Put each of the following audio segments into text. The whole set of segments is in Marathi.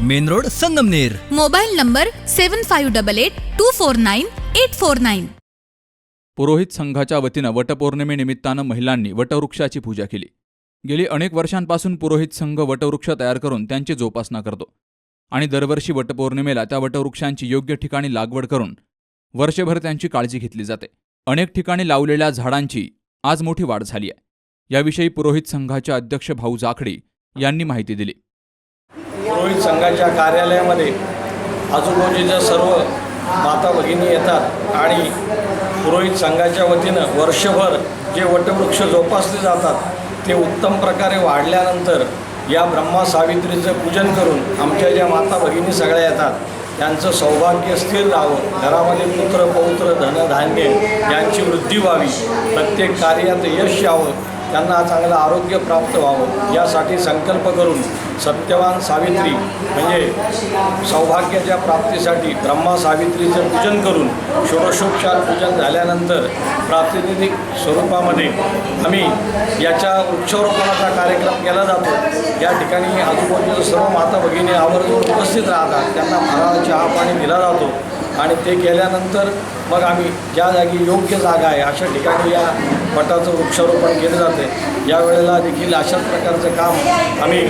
Main road Sangamner. Mobile number seven five double eight two four nine eight four nine. पुरोहित संघाच्या वतीनं वटपौर्णिमेनिमित्तानं महिलांनी वटवृक्षाची पूजा केली. गेली अनेक वर्षांपासून पुरोहित संघ वटवृक्ष तयार करून त्यांची जोपासना करतो. आणि दरवर्षी वटपौर्णिमेला त्या वटवृक्षांची योग्य ठिकाणी लागवड करून वर्षभर त्यांची काळजी घेतली जाते. अनेक ठिकाणी लावलेल्या झाडांची आज मोठी वाढ झाली आहे. याविषयी पुरोहित संघाचे अध्यक्ष भाऊ जाखडी यांनी माहिती दिली. पुरोहित संघाच्या कार्यालयामध्ये आजूबाजूच्या सर्व माता भगिनी येतात आणि पुरोहित संघाच्या वतीनं वर्षभर जे वटवृक्ष जोपासले जातात ते उत्तम प्रकारे वाढल्यानंतर या ब्रह्मा सावित्रीचं पूजन करून आमच्या ज्या माता भगिनी सगळ्या येतात त्यांचं सौभाग्य स्थिर राहावं. घरामध्ये पुत्र पौत्र धनधान्य यांची वृद्धी व्हावी. प्रत्येक कार्यात यश यावं. त्यांना चांगलं आरोग्य प्राप्त व्हावं यासाठी संकल्प करून सत्यवान सावित्री म्हणजे सौभाग्याच्या प्राप्तीसाठी ब्रह्मा सावित्रीचं पूजन करून षोडशोपचार पूजन झाल्यानंतर प्रातिनिधिक स्वरूपामध्ये आम्ही याच्या वृक्षारोपणाचा कार्यक्रम केला जातो. या ठिकाणी आजूबाजूच्या सर्व माता भगिनी आवर्जून उपस्थित राहतात. त्यांना फराळ चहा पाणी दिला जातो. आणि ते केल्यानंतर मग आम्ही ज्या जागी योग्य जागा आहे अशा ठिकाणी या वटाचं वृक्षारोपण केलं जाते. यावेळेला देखील अशाच प्रकारचं काम आम्ही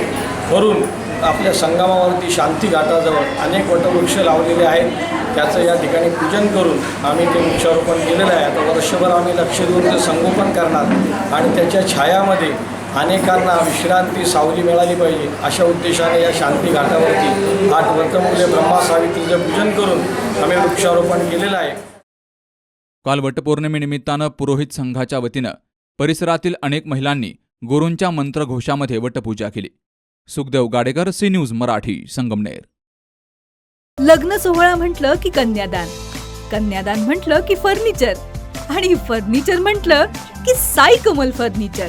करून आपल्या संगमावरती शांती घाटाजवळ अनेक वटवृक्ष लावलेले आहेत. त्याचं या ठिकाणी पूजन करून आम्ही ते वृक्षारोपण केलेलं आहे. आता वर्षभर आम्ही लक्ष देऊन ते संगोपन करणार आणि त्याच्या छायामध्ये अनेकांना विश्रांती सावली मिळाली पाहिजे अशा उद्देशाने या शांती घाटावरती आठ वर्तमुले ब्रह्मा सावित्रीचं पूजन करून आम्ही वृक्षारोपण केलेलं आहे. काल वटपौर्णिमेनिमित्तानं पुरोहित संघाच्या वतीनं परिसरातील अनेक महिलांनी गुरूंच्या मंत्रघोषामध्ये वटपूजा केली. Sukhdev Gadekar C news Marathi Sangamner. लग्न सोहळा म्हटलं की कन्यादान कन्यादान म्हटलं की फर्निचर आणि फर्निचर म्हटलं की साई कमल फर्निचर.